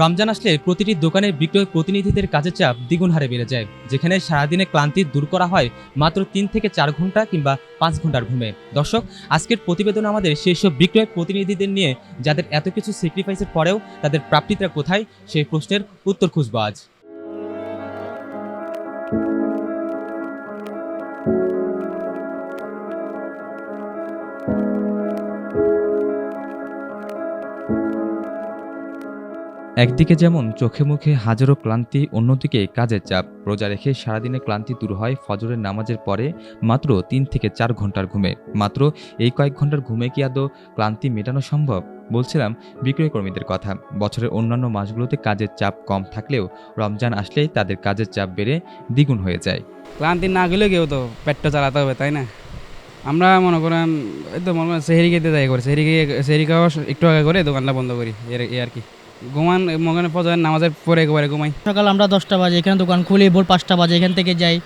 রমজান আসলে প্রতিটি দোকানের বিক্রয় প্রতিনিধিদের কাজের চাপ দ্বিগুণ হারে বেড়ে যায়, যেখানে সারাদিনে ক্লান্তি দূর করা হয় মাত্র তিন থেকে চার ঘণ্টা কিংবা পাঁচ ঘণ্টার ঘুমে। দর্শক, আজকের প্রতিবেদন আমাদের সেই সব বিক্রয় প্রতিনিধিদের নিয়ে, যাদের এত কিছু স্যাক্রিফাইসের পরেও তাদের প্রাপ্তিটা কোথায়, সেই প্রশ্নের উত্তর খুঁজবো আজ। একদিকে যেমন চোখে মুখে হাজারো ক্লান্তি, অন্যদিকে কাজের চাপ। রোজা রেখে সারাদিনে ক্লান্তি দূর হয় ফজরের নামাজের পরে মাত্র তিন থেকে চার ঘণ্টার ঘুমে। মাত্র এই কয়েক ঘণ্টার ঘুমে কি আদৌ ক্লান্তি মেটানো সম্ভব? বলছিলাম বিক্রয় কর্মীদের কথা। বছরের অন্যান্য মাসগুলোতে কাজের চাপ কম থাকলেও রমজান আসলেই তাদের কাজের চাপ বেড়ে দ্বিগুণ হয়ে যায়। ক্লান্তি না গেলে কেউ তো পেটটা চালাতে হবে, তাই না? আমরা মনে করেন, এই তো মনে করেন সেহেরি খেতে যাই করে। সেহেরি সেহেরি খাওয়া একটু আগে করে দোকানটা বন্ধ করি, এর আর কি। ঘুমান মনে ফজরের নামাজের পরে একবারে ঘুমাই। সকাল আমরা দশটা বাজে এখানে দোকান খুলি ভোর পাঁচটা বাজে এখান থেকে যাই।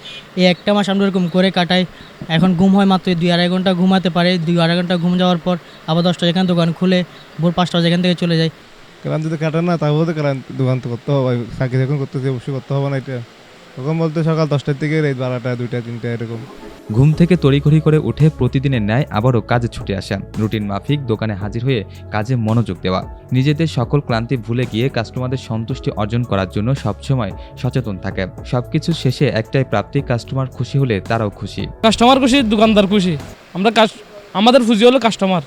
এই একটা মাস আমরা এরকম করে কাটাই। এখন ঘুম হয় মাত্র দুই আড়াই ঘণ্টা ঘুমাতে পারে। দুই আড়াই ঘণ্টা ঘুম যাওয়ার পর আবার দশটা এখানে দোকান খুলে ভোর পাঁচটা বাজে এখান থেকে চলে যাই। কারণ যদি কাটে না তাহলে তো কারণ দোকান তো করতে হবে। চাকরি যখন করতেছি অবশ্যই করতে হবে না এটা। তখন বলতে সকাল দশটার থেকে রাত বারোটা দুইটা তিনটা এরকম। ঘুম থেকে তড়িঘড়ি করে উঠে প্রতিদিনের ন্যায় আবারও কাজে ছুটে আসা রুটিন মাফিক দোকানে হাজির হয়ে কাজে মনোযোগ দেওয়া। নিজেদের সকল ক্লান্তি ভুলে গিয়ে কাস্টমারদের সন্তুষ্টি অর্জন করার জন্য সবসময় সচেতন থাকে। সবকিছু শেষে একটাই প্রাপ্তি কাস্টমার খুশি হলে তারাও খুশি। কাস্টমার খুশি দোকানদার খুশি। আমরা কাস- আমাদের পুঁজি হলো কাস্টমার।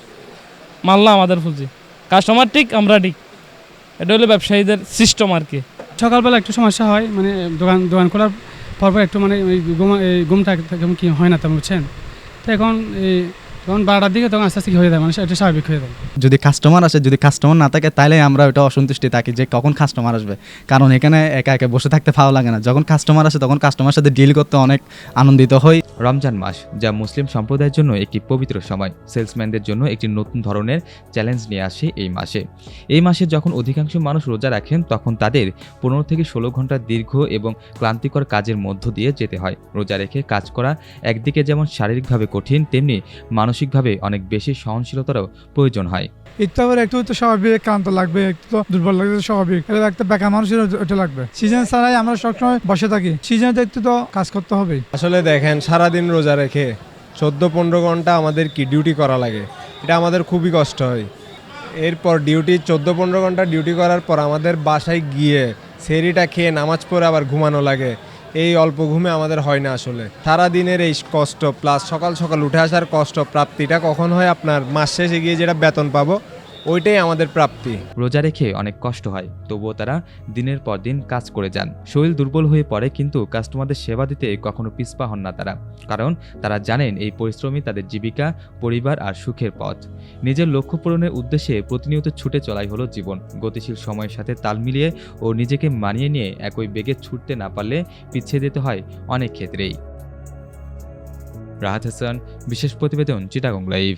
মাল্লা আমাদের পুঁজি কাস্টমার ঠিক আমরা ঠিক। এটা হলো ব্যবসায়ীদের সিস্টেম আর কি। সকালবেলা একটু সমস্যা হয় মানে দোকান দোকান খোলার পরপর পর একটু মানে ওই ঘুমটা কি হয় না তেমন, বুঝছেন? তো এখন এই তখন বারোটার দিকে তখন আস্তে আস্তে কি হয়ে যায়? মানে এটা স্বাভাবিক হয়ে যায়। যদি কাস্টমার আসে যদি কাস্টমার না থাকে তাহলে আমরা ওটা অসন্তুষ্টি থাকি যে কখন কাস্টমার আসবে। কারণ এখানে একা একা বসে থাকতে ভালো লাগে না। যখন কাস্টমার আসে তখন কাস্টমার সাথে ডিল করতে অনেক আনন্দিত হই। রমজান মাস যা মুসলিম সম্প্রদায়ের জন্য একটি পবিত্র সময় সেলসম্যানদের জন্য একটি নতুন ধরনের চ্যালেঞ্জ নিয়ে আসে এই মাসে। এই মাসে যখন অধিকাংশ মানুষ রোজা রাখেন তখন তাদের পনেরো থেকে ষোলো ঘণ্টা দীর্ঘ এবং ক্লান্তিকর কাজের মধ্য দিয়ে যেতে হয়। রোজা রেখে কাজ করা একদিকে যেমন শারীরিকভাবে কঠিন তেমনি মানসিকভাবে অনেক বেশি সহনশীলতারও প্রয়োজন হয়। ইত্যাদি একটু তো স্বাভাবিক ক্লান্ত লাগবে একটু তো দুর্বল লাগবে স্বাভাবিক। এটা একটা বেকার মানুষের ওটা লাগবে। সিজন ছাড়াই আমরা সবসময় বসে থাকি। সিজনের দায়িত্ব তো কাজ করতে হবে আসলে দেখেন সারাদিন রোজা রেখে চোদ্দ পনেরো ঘণ্টা আমাদের কি ডিউটি করা লাগে? এটা আমাদের খুবই কষ্ট হয়। এরপর ডিউটি চোদ্দ পনেরো ঘণ্টা ডিউটি করার পর আমাদের বাসায় গিয়ে সেরিটা খেয়ে নামাজ পড়ে আবার ঘুমানো লাগে। এই অল্প ঘুমে আমাদের হয় না আসলে। সারা দিনের এই কষ্ট প্লাস সকাল সকাল উঠে আসার কষ্ট, প্রাপ্তিটা কখন হয় আপনার? মাস শেষে গিয়ে যেটা বেতন পাবো ওইটাই আমাদের প্রাপ্তি। রোজা রেখে অনেক কষ্ট হয়, তবুও তারা দিনের পর দিন কাজ করে যান। শরীর দুর্বল হয়ে পড়ে কিন্তু কাস্টমারদের সেবা দিতে কখনো পিছপা হন না তারা, কারণ তারা জানেন এই পরিশ্রমই তাদের জীবিকা, পরিবার আর সুখের পথ। নিজের লক্ষ্য পূরণের উদ্দেশ্যে প্রতিনিয়ত ছুটে চলাই হলো জীবন। গতিশীল সময়ের সাথে তাল মিলিয়ে ও নিজেকে মানিয়ে নিয়ে একই বেগে ছুটতে না পারলে পিছিয়ে যেতে হয় অনেক ক্ষেত্রেই। রাহাত হাসান, বিশেষ প্রতিবেদন চিটাগং লাইভ।